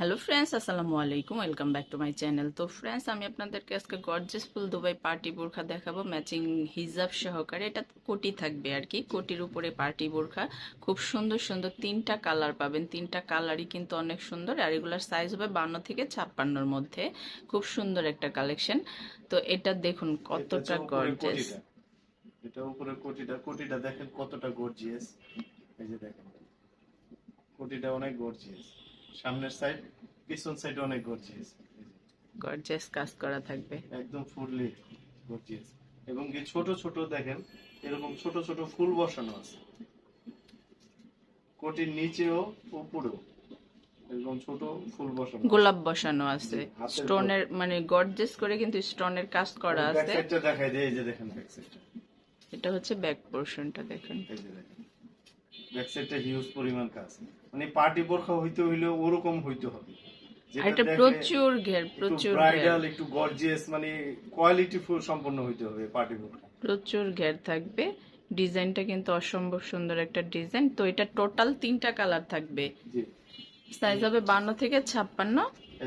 Hello friends আসসালামু আলাইকুম welcome back to my channel তো ফ্রেন্ডস আমি আপনাদেরকে আজকে গর্জেস ফুল দুবাই পার্টি বোরখা দেখাবো। ম্যাচিং হিজাব সহকারে। এটা কোটি থাকবে আর কি। কোটির উপরে পার্টি বোরখা। খুব সুন্দর সুন্দর তিনটা কালার পাবেন। তিনটা কালারই কিন্তু অনেক সুন্দর। আর এগুলার সাইজ হবে বান্ন থেকে ছাপ্পান্নর মধ্যে। খুব সুন্দর একটা কালেকশন তো এটা দেখুন কতটা গর্জেস এটা উপরে কোটিটা। কোটিটা দেখেন কতটা গর্জিয়াস এই যে দেখেন। কোটিটা অনেক গর্জিয়াস সামনের সাইড পিছন সাইড অনেক গর্জিয়াস গর্জেস কাজ করা থাকবে। একদম ফুললি গর্জিয়াস এবং কি ছোট ছোট দেখেন এরকম ছোট ছোট ফুল বসানো আছে। কোটির নিচেও উপরেও এরকম ছোট ফুল বসানো গোলাপ বসানো আছে। স্টোনের মানে গর্জেস করে কিন্তু স্টোনের কাজ করা ব্যাক আছে। সাইডটা দেখাই দেয় এই যে দেখেন ব্যাক সাইডটা এটা হচ্ছে ব্যাক পোর্শনটা দেখেন। এই যে দেখেন। ব্যাক সাইডটা হিউজ পরিমাণ কাজ। মানে পার্টি বোরখা হইতে হইলে ওরকম হইতে হবে। এটা প্রচুর ঘের প্রচুর ব্রাইডাল একটু গর্জিয়াস মানে কোয়ালিটি ফুল সম্পন্ন হইতে হবে পার্টি বোরখা প্রচুর ঘের থাকবে। ডিজাইনটা কিন্তু অসম্ভব সুন্দর একটা ডিজাইন। তো এটা টোটাল তিনটা কালার থাকবে। সাইজ হবে বান্ন থেকে ছাপ্পান্ন।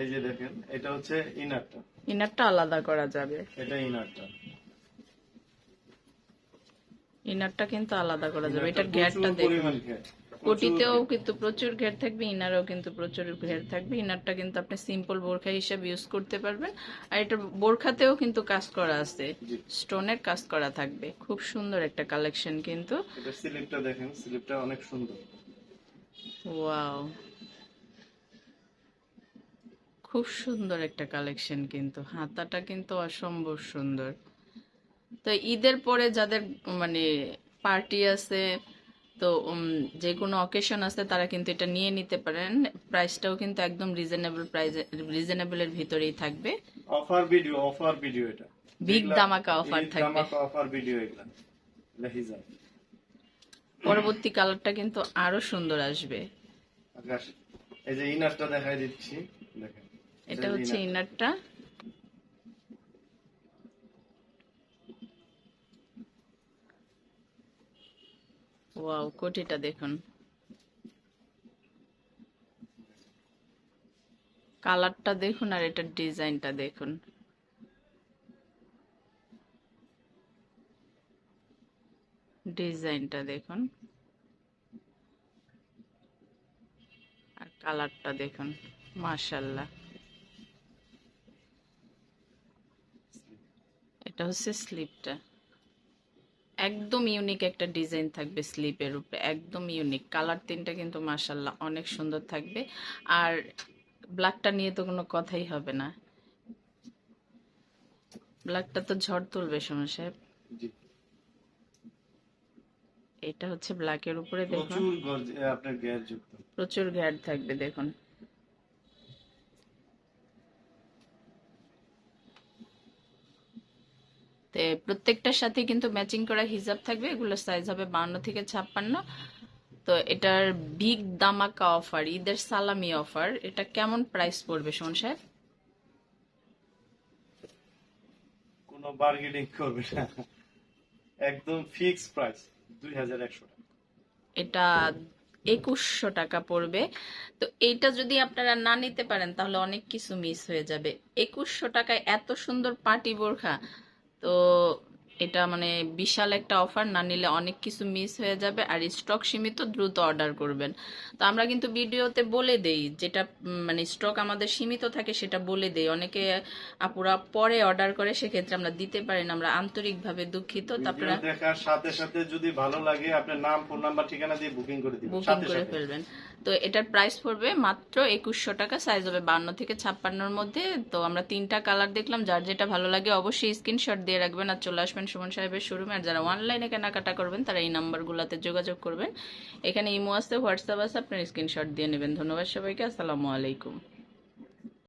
এই যে দেখেন এটা হচ্ছে ইনারটা ইনারটা আলাদা করা যাবে। এটা ইনারটা ইনারটা কিন্তু আলাদা করা যাবে। এটার প্রচুর ঘেরটা দেখুন। কোটিতেও কিন্তু প্রচুর ঘের থাকবে ইনারও কিন্তু প্রচুর ঘের থাকবে। ইনারটা কিন্তু আপনি সিম্পল বোরখা হিসেবে ইউজ করতে পারবেন। আর এটা বোরখাতেও কিন্তু কাজ করা আছে। স্টোনের কাজ করা থাকবে। খুব সুন্দর একটা কালেকশন কিন্তু। এটা স্লিপটা দেখেন স্লিপটা অনেক সুন্দর। ওয়াও খুব সুন্দর একটা কালেকশন কিন্তু। হাতাটা কিন্তু অসম্ভব সুন্দর। তো ঈদের পরে যাদের মানে পার্টি আছে তো যে কোনো অকেশন আছে তারা কিন্তু এটা নিয়ে নিতে পারেন। প্রাইসটাও কিন্তু একদম রিজনেবল প্রাইস রিজনেবলের ভিতরেই থাকবে। অফার ভিডিও অফার ভিডিও এটা। বিগ দামাকা অফার থাকবে। অফার ভিডিও এগুলা। হিজাব পরবর্তী কালারটা কিন্তু আরও সুন্দর আসবে। এই যে ইনারটা দেখাই দিচ্ছি। দেখেন। এটা হচ্ছে ইনারটা ওয়াও, কোটিটা দেখুন। কালারটা দেখুন আর এটার ডিজাইনটা দেখুন। ডিজাইনটা দেখুন। আর কালারটা দেখুন মাশাল্লাহ এটা হচ্ছে স্লিপটা। একদম ইউনিক একটা ডিজাইন থাকবে স্লিপের উপরে একদম ইউনিক কালার তিনটা কিন্তু মাশাল্লাহ অনেক সুন্দর থাকবে। আর ব্ল্যাকটা নিয়ে তো কোনো কথাই হবে না। ব্ল্যাকটা তো ঝড় তুলবে সময় সাহেব। এটা হচ্ছে ব্ল্যাকের উপরে দেখুন। প্রচুর ঘ্যাট থাকবে দেখুন। প্রত্যেকটার সাথে কিন্তু ম্যাচিং করা হিজাব থাকবে। এগুলোর সাইজ হবে বান্ন থেকে ছাপ্পান্ন। তো এটার বিগ দামাকা অফার ঈদের সালামি অফার এটা কেমন প্রাইস পড়বে শোন সাহেব? কোনো বার্গেনিং করবে না। একদম ফিক্স প্রাইস দুই হাজার একশো টাকা। এটা একুশশো টাকা পড়বে। তো এইটা যদি আপনারা না নিতে পারেন তাহলে অনেক কিছু মিস হয়ে যাবে। একুশশো টাকায় এত সুন্দর পার্টি বোরখা তো এটা মানে বিশাল একটা অফার না নিলে অনেক কিছু মিস হয়ে যাবে আর স্টক সীমিত দ্রুত অর্ডার করবেন। তো আমরা কিন্তু ভিডিওতে বলে দেই যেটা মানে স্টক আমাদের সীমিত থাকে সেটা বলে দেই। অনেকে আপুরা পরে অর্ডার করে সেক্ষেত্রে আমরা দিতে পারি না আমরা আন্তরিকভাবে দুঃখিত। তারপরে দেখার সাথে সাথে যদি ভালো লাগে আপনার নাম ফোন নাম্বার ঠিকানা দিয়ে বুকিং করে দিবেন বুকিং করে ফেলবেন। তো এটার প্রাইস পড়বে মাত্র একুশশো টাকা সাইজ হবে বান্ন থেকে ছাপ্পান্নর মধ্যে। তো আমরা তিনটা কালার দেখলাম যার যেটা ভালো লাগে অবশ্যই স্ক্রিনশট দিয়ে রাখবেন আর চলে আসবেন সুমন সাহেবের শোরুমে আর যারা অনলাইনে কেনাকাটা করবেন, তারা এই নাম্বারগুলোতে যোগাযোগ করবেন। এখানে ইমো আছে হোয়াটসঅ্যাপ আছে, আপনার স্ক্রিনশট দিয়ে নেবেন। ধন্যবাদ সবাইকে, আসসালামু আলাইকুম।